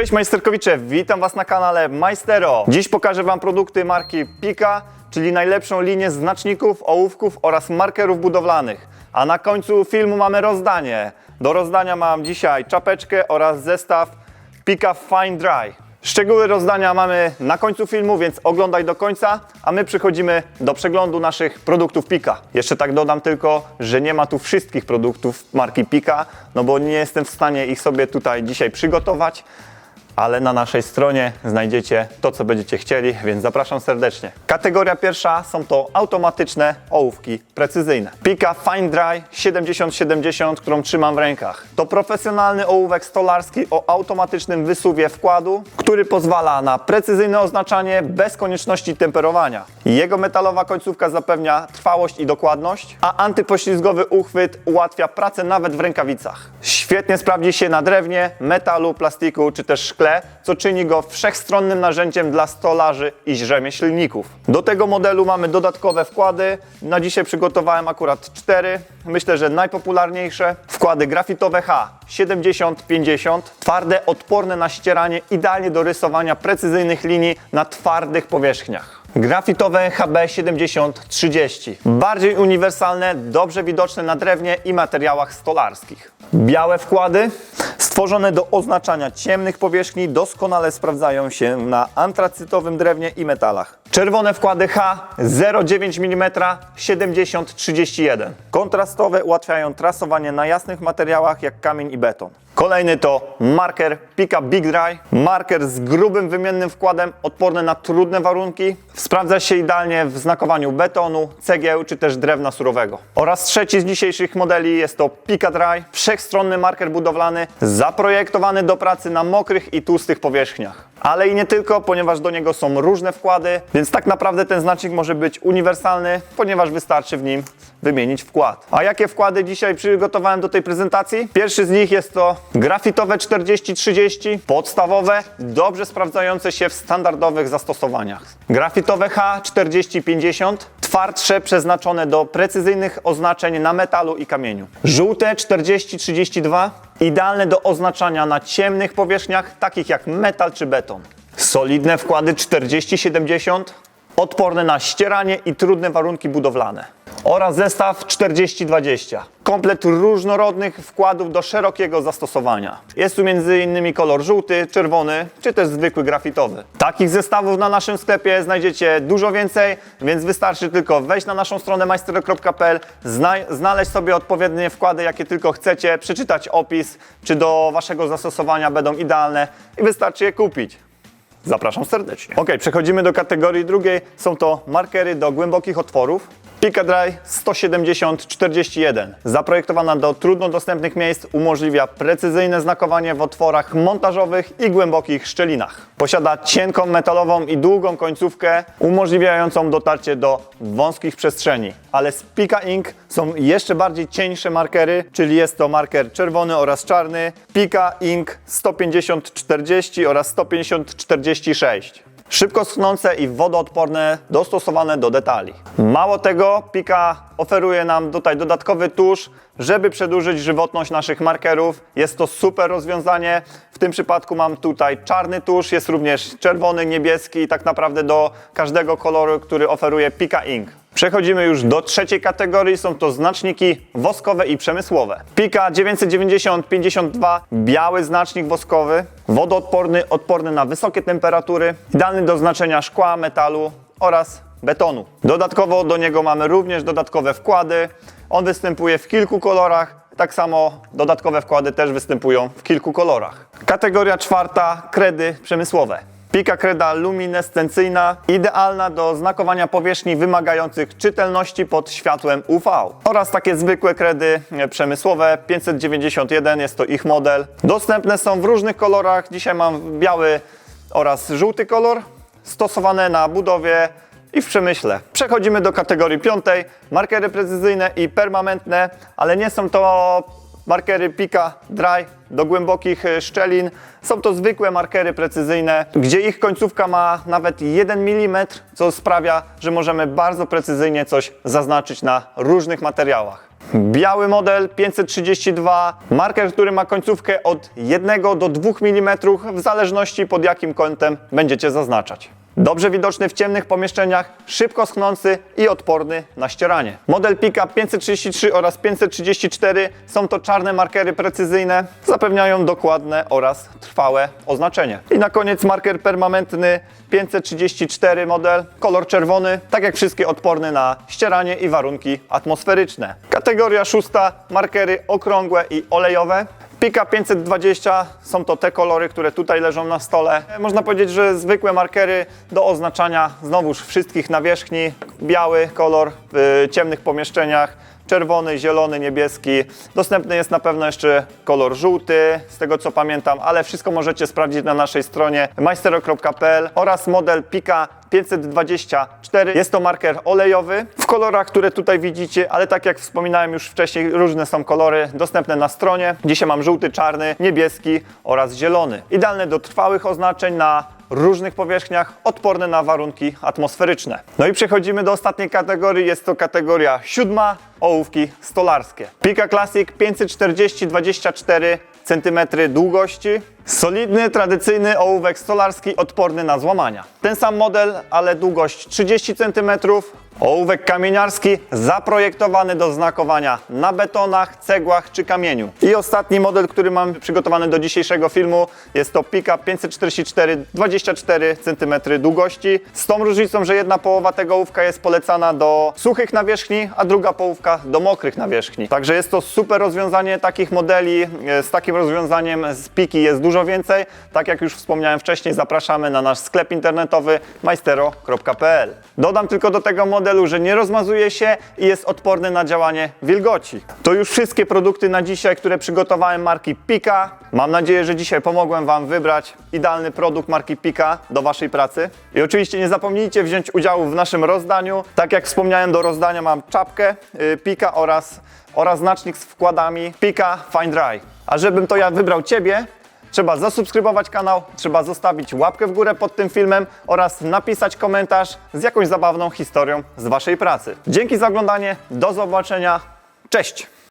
Cześć Majsterkowicze, witam Was na kanale Majstero. Dziś pokażę Wam produkty marki Pika, czyli najlepszą linię znaczników, ołówków oraz markerów budowlanych. A na końcu filmu mamy rozdanie. Do rozdania mam dzisiaj czapeczkę oraz zestaw Pika Fine Dry. Szczegóły rozdania mamy na końcu filmu, więc oglądaj do końca, a my przechodzimy do przeglądu naszych produktów Pika. Jeszcze tak dodam tylko, że nie ma tu wszystkich produktów marki Pika, no bo nie jestem w stanie ich sobie tutaj dzisiaj przygotować, ale na naszej stronie znajdziecie to, co będziecie chcieli, więc zapraszam serdecznie. Kategoria pierwsza są to automatyczne ołówki precyzyjne. Pika Fine Dry 7070, którą trzymam w rękach. To profesjonalny ołówek stolarski o automatycznym wysuwie wkładu, który pozwala na precyzyjne oznaczanie bez konieczności temperowania. Jego metalowa końcówka zapewnia trwałość i dokładność, a antypoślizgowy uchwyt ułatwia pracę nawet w rękawicach. Świetnie sprawdzi się na drewnie, metalu, plastiku czy też szkle, co czyni go wszechstronnym narzędziem dla stolarzy i rzemieślników. Do tego modelu mamy dodatkowe wkłady. Na dzisiaj przygotowałem akurat cztery. Myślę, że najpopularniejsze. Wkłady grafitowe H 70-50, twarde, odporne na ścieranie, idealnie do rysowania precyzyjnych linii na twardych powierzchniach. Grafitowe HB 70-30. Bardziej uniwersalne, dobrze widoczne na drewnie i materiałach stolarskich. Białe wkłady stworzone do oznaczania ciemnych powierzchni doskonale sprawdzają się na antracytowym drewnie i metalach. Czerwone wkłady H 0,9 mm 70-31. Kontrastowe ułatwiają trasowanie na jasnych materiałach jak kamień i beton. Kolejny to marker Pika Big Dry. Marker z grubym wymiennym wkładem, odporny na trudne warunki. Sprawdza się idealnie w znakowaniu betonu, cegieł czy też drewna surowego. Oraz trzeci z dzisiejszych modeli jest to Pika Dry. Wszechstronny marker budowlany, zaprojektowany do pracy na mokrych i tłustych powierzchniach. Ale i nie tylko, ponieważ do niego są różne wkłady, więc tak naprawdę ten znacznik może być uniwersalny, ponieważ wystarczy w nim wymienić wkład. A jakie wkłady dzisiaj przygotowałem do tej prezentacji? Pierwszy z nich jest to grafitowe 40-30, podstawowe, dobrze sprawdzające się w standardowych zastosowaniach. Grafitowe H40-50, twardsze, przeznaczone do precyzyjnych oznaczeń na metalu i kamieniu. Żółte 40-32, idealne do oznaczania na ciemnych powierzchniach, takich jak metal czy beton. Solidne wkłady 40-70, odporne na ścieranie i trudne warunki budowlane. Oraz zestaw 40-20. Komplet różnorodnych wkładów do szerokiego zastosowania. Jest tu m.in. kolor żółty, czerwony czy też zwykły grafitowy. Takich zestawów na naszym sklepie znajdziecie dużo więcej, więc wystarczy tylko wejść na naszą stronę majstero.pl, zna znaleźć sobie odpowiednie wkłady, jakie tylko chcecie, przeczytać opis, czy do waszego zastosowania będą idealne i wystarczy je kupić. Zapraszam serdecznie. Ok, przechodzimy do kategorii drugiej. Są to markery do głębokich otworów. Pika Dry 170-41. Zaprojektowana do trudno dostępnych miejsc, umożliwia precyzyjne znakowanie w otworach montażowych i głębokich szczelinach. Posiada cienką metalową i długą końcówkę, umożliwiającą dotarcie do wąskich przestrzeni. Ale z Pika Ink są jeszcze bardziej cieńsze markery, czyli jest to marker czerwony oraz czarny. Pika Ink 150-40 oraz 150-46. Szybko schnące i wodoodporne, dostosowane do detali. Mało tego, Pika oferuje nam tutaj dodatkowy tusz, żeby przedłużyć żywotność naszych markerów. Jest to super rozwiązanie. W tym przypadku mam tutaj czarny tusz, jest również czerwony, niebieski i tak naprawdę do każdego koloru, który oferuje Pika Ink. Przechodzimy już do trzeciej kategorii, są to znaczniki woskowe i przemysłowe. Pika 990-52, biały znacznik woskowy, wodoodporny, odporny na wysokie temperatury, idealny do znaczenia szkła, metalu oraz betonu. Dodatkowo do niego mamy również dodatkowe wkłady. On występuje w kilku kolorach, tak samo dodatkowe wkłady też występują w kilku kolorach. Kategoria czwarta, kredy przemysłowe. Pika kreda luminescencyjna, idealna do znakowania powierzchni wymagających czytelności pod światłem UV. Oraz takie zwykłe kredy e, przemysłowe 591, jest to ich model. Dostępne są w różnych kolorach. Dzisiaj mam biały oraz żółty kolor, stosowane na budowie i w przemyśle. Przechodzimy do kategorii piątej, markery precyzyjne i permanentne, ale nie są to markery Pika Dry do głębokich e, szczelin. Są to zwykłe markery precyzyjne, gdzie ich końcówka ma nawet 1 mm, co sprawia, że możemy bardzo precyzyjnie coś zaznaczyć na różnych materiałach. Biały model 532, marker, który ma końcówkę od 1 do 2 mm, w zależności pod jakim kątem będziecie zaznaczać. Dobrze widoczny w ciemnych pomieszczeniach, szybko schnący i odporny na ścieranie. Model Pika 533 oraz 534 są to czarne markery precyzyjne, zapewniają dokładne oraz trwałe oznaczenie. I na koniec marker permanentny 534 model, kolor czerwony, tak jak wszystkie odporny na ścieranie i warunki atmosferyczne. Kategoria szósta, markery okrągłe i olejowe. Pika 520 są to te kolory, które tutaj leżą na stole. Można powiedzieć, że zwykłe markery do oznaczania znowuż wszystkich nawierzchni. Biały kolor w ciemnych pomieszczeniach, czerwony, zielony, niebieski. Dostępny jest na pewno jeszcze kolor żółty, z tego co pamiętam, ale wszystko możecie sprawdzić na naszej stronie majstero.pl oraz model Pika 524. Jest to marker olejowy w kolorach, które tutaj widzicie, ale tak jak wspominałem już wcześniej, różne są kolory dostępne na stronie. Dzisiaj mam żółty, czarny, niebieski oraz zielony. Idealny do trwałych oznaczeń na różnych powierzchniach, odporny na warunki atmosferyczne. No i przechodzimy do ostatniej kategorii, jest to kategoria siódma, ołówki stolarskie. Pika Classic 540-24 cm długości. Solidny, tradycyjny ołówek stolarski, odporny na złamania. Ten sam model, ale długość 30 cm. Ołówek kamieniarski zaprojektowany do znakowania na betonach, cegłach czy kamieniu. I ostatni model, który mam przygotowany do dzisiejszego filmu, jest to Pika 544 24 cm długości. Z tą różnicą, że jedna połowa tego ołówka jest polecana do suchych nawierzchni, a druga połówka do mokrych nawierzchni. Także jest to super rozwiązanie takich modeli. E, Z takim rozwiązaniem z Piki jest dużo więcej. Tak jak już wspomniałem wcześniej, zapraszamy na nasz sklep internetowy majstero.pl. Dodam tylko do tego modelu, że nie rozmazuje się i jest odporny na działanie wilgoci. To już wszystkie produkty na dzisiaj, które przygotowałem marki Pika. Mam nadzieję, że dzisiaj pomogłem Wam wybrać idealny produkt marki Pika do Waszej pracy. I oczywiście nie zapomnijcie wziąć udziału w naszym rozdaniu. Tak jak wspomniałem, do rozdania mam czapkę y, Pika oraz, oraz znacznik z wkładami Pika Fine Dry. A żebym to ja wybrał Ciebie, Trzeba zasubskrybować kanał, trzeba zostawić łapkę w górę pod tym filmem oraz napisać komentarz z jakąś zabawną historią z Waszej pracy. Dzięki za oglądanie, do zobaczenia, cześć!